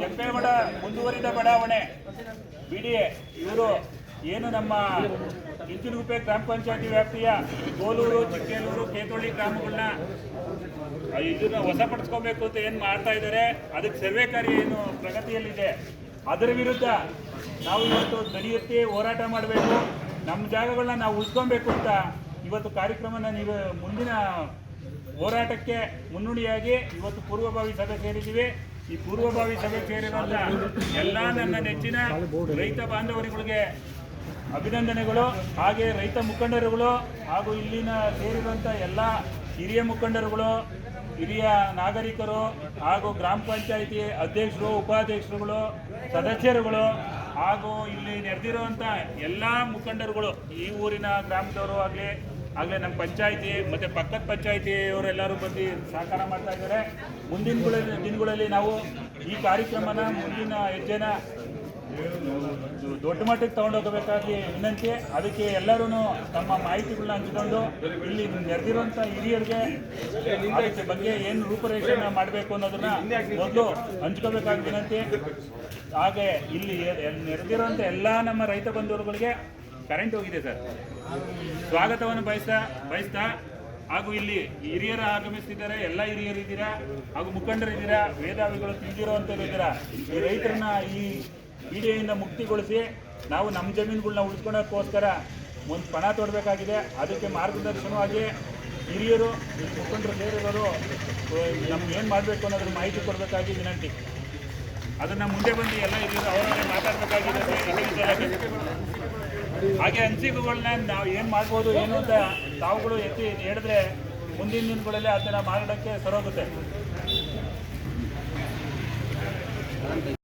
ಕೆಂಪೇಗೌಡ ಮುಂದುವರಿದ ಬಡಾವಣೆ. ಬಿಡಿಎ, ಇವರು ಏನು ನಮ್ಮ ಇಂಚಿನಗುಪ್ಪೆ ಗ್ರಾಮ ಪಂಚಾಯತಿ ವ್ಯಾಪ್ತಿಯ ಕೋಲೂರು ಚಿಕ್ಕೇಲೂರು, ಕೇತೋಳಿ ಗ್ರಾಮಗಳನ್ನ ಇದನ್ನ ವಶಪಡಿಸ್ಕೋಬೇಕು ಅಂತ ಏನು ಮಾಡ್ತಾ ಇದ್ದಾರೆ, ಅದಕ್ಕೆ ಸರ್ವೆ ಕಾರ್ಯ ಏನು ಪ್ರಗತಿಯಲ್ಲಿದೆ. ಅದರ ವಿರುದ್ಧ ನಾವು ಇವತ್ತು ದನಿ ಹೋರಾಟ ಮಾಡಬೇಕು, ನಮ್ಮ ಜಾಗಗಳನ್ನ ನಾವು ಉಳಿಸ್ಕೊಬೇಕು ಅಂತ ಇವತ್ತು ಕಾರ್ಯಕ್ರಮನ ನೀವು ಮುಂದಿನ ಹೋರಾಟಕ್ಕೆ ಮುನ್ನುಡಿಯಾಗಿ ಇವತ್ತು ಪೂರ್ವಭಾವಿ ಸಭೆ ಸೇರಿದ್ದೀವಿ. ಈ ಪೂರ್ವಭಾವಿ ಸಭೆ ಸೇರಿದಂಥ ಎಲ್ಲ ನನ್ನ ನೆಚ್ಚಿನ ರೈತ ಬಾಂಧವರುಗಳಿಗೆ ಅಭಿನಂದನೆಗಳು, ಹಾಗೆ ರೈತ ಮುಖಂಡರುಗಳು ಹಾಗೂ ಇಲ್ಲಿನ ಸೇರಿರುವಂಥ ಎಲ್ಲ ಹಿರಿಯ ಮುಖಂಡರುಗಳು, ಹಿರಿಯ ನಾಗರಿಕರು ಹಾಗೂ ಗ್ರಾಮ ಪಂಚಾಯಿತಿ ಅಧ್ಯಕ್ಷರು, ಉಪಾಧ್ಯಕ್ಷರುಗಳು, ಸದಸ್ಯರುಗಳು ಹಾಗೂ ಇಲ್ಲಿ ನೆರೆದಿರುವಂಥ ಎಲ್ಲ ಮುಖಂಡರುಗಳು ಈ ಊರಿನ ಗ್ರಾಮದವರು ಆಗಲಿ ಆಗಲೇ ನಮ್ಮ ಪಂಚಾಯಿತಿ ಮತ್ತು ಪಕ್ಕದ ಪಂಚಾಯಿತಿ ಪಂಚಾಯಿತಿಯವರೆಲ್ಲರೂ ಬಂದು ಸಹಕಾರ ಮಾಡ್ತಾ ಇದ್ದಾರೆ. ಮುಂದಿನ ದಿನಗಳಲ್ಲಿ- ದಿನಗಳಲ್ಲಿ ನಾವು ಈ ಕಾರ್ಯಕ್ರಮನ ಮುಂದಿನ ಹೆಜ್ಜೆನ ದೊಡ್ಡ ಮಟ್ಟಕ್ಕೆ ತೊಗೊಂಡೋಗಬೇಕಾಗಿ ವಿನಂತಿ. ಅದಕ್ಕೆ ಎಲ್ಲರೂ ತಮ್ಮ ಮಾಹಿತಿಗಳನ್ನ ಹಂಚಿಕೊಂಡು ಇಲ್ಲಿ ನೆರೆದಿರುವಂಥ ಹಿರಿಯರಿಗೆ ಅದಕ್ಕೆ ಬಗ್ಗೆ ಏನು ರೂಪರೇಷೆನ ಮಾಡಬೇಕು ಅನ್ನೋದನ್ನ ಮೊದಲು ಹಂಚ್ಕೋಬೇಕಾಗಿ ವಿನಂತಿ. ಹಾಗೆ ಇಲ್ಲಿ ನೆರೆದಿರುವಂಥ ಎಲ್ಲ ನಮ್ಮ ರೈತ ಬಂಧುಗಳಿಗೆ ಕರೆಂಟ್ ಹೋಗಿದೆ ಸರ್. ಸ್ವಾಗತವನ್ನು ಬಯಸ್ತಾ ಬಯಸ್ತಾ, ಹಾಗೂ ಇಲ್ಲಿ ಹಿರಿಯರು ಆಗಮಿಸ್ತಿದ್ದಾರೆ, ಎಲ್ಲ ಹಿರಿಯರು ಇದ್ದೀರಾ, ಹಾಗೂ ಮುಖಂಡರಿದ್ದೀರಾ ಅಂತ ಇದ್ದೀರಾ, ಈ ರೈತರನ್ನ ಈ ಪೀಡಿಯಿಂದ ಮುಕ್ತಿಗೊಳಿಸಿ ನಾವು ನಮ್ಮ ಜಮೀನುಗಳನ್ನ ಉಳಿಸ್ಕೊಳ್ಳೋಕ್ಕೋಸ್ಕರ ಒಂದು ಪಣ ತೊಡಬೇಕಾಗಿದೆ. ಅದಕ್ಕೆ ಮಾರ್ಗದರ್ಶನವಾಗಿ ಹಿರಿಯರು, ಮುಖಂಡರು ಸೇರಿರೋರು ನಮ್ಗೆ ಏನು ಮಾಡಬೇಕು ಅನ್ನೋದ್ರ ಮಾಹಿತಿ ಕೊಡಬೇಕಾಗಿ ವಿನಂತಿ. ಅದನ್ನು ಮುಂದೆ ಬಂದು ಎಲ್ಲ ಹಿರಿಯರು ಅವರವರೇ ಮಾತಾಡಬೇಕಾಗಿದೆ. ಹಾಗೆ ಅನಿಸಿಕೆಗಳನ್ನ ನಾವು ಏನು ಮಾಡ್ಬೋದು, ಏನು ಅಂತ ತಾವುಗಳು ಎತ್ತಿ ಹೇಳಿದ್ರೆ ಮುಂದಿನ ದಿನಗಳಲ್ಲಿ ಅದನ್ನು ಮಾಡೋಕ್ಕೆ ಸರೋಗುತ್ತೆ.